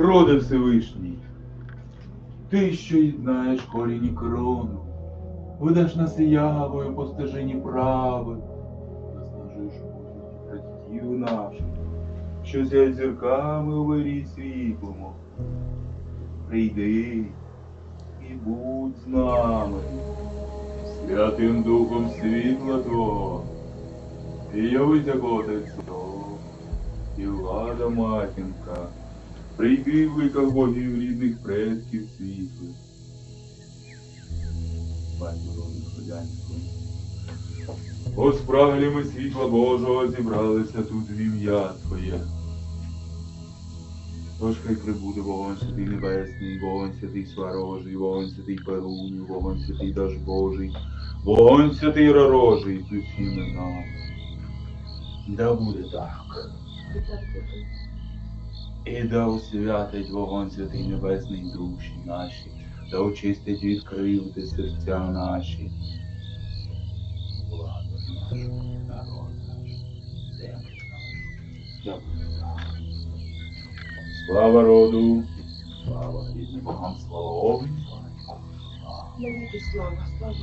Роде Всевишній, ти, що єднаєш коліні крону, ведеш нас явою по стежині прави, наснажуєш братів наших, що сяють зірками у світлому. Прийди і будь з нами, святим духом світла Твого, і явиться Отець Твого, і влада матінка. Прийди в ликах богів рідних предків світлих. Батько ходянського. О, спраглі ми світла Божого зібралися тут в ім'я Твоє. Тож хай прибуде вогонь святий небесний, вогонь святий сварожий, вогонь святий перунів, вогонь святий даж Божий, вогонь святий ророжий, з усіми нам. Да буде так. І да освятить вогонь святий небесний душі наші, да очистить від кривди серця наші. Слава роду, слава рідним богам, слава огню, слава. Слава, слава.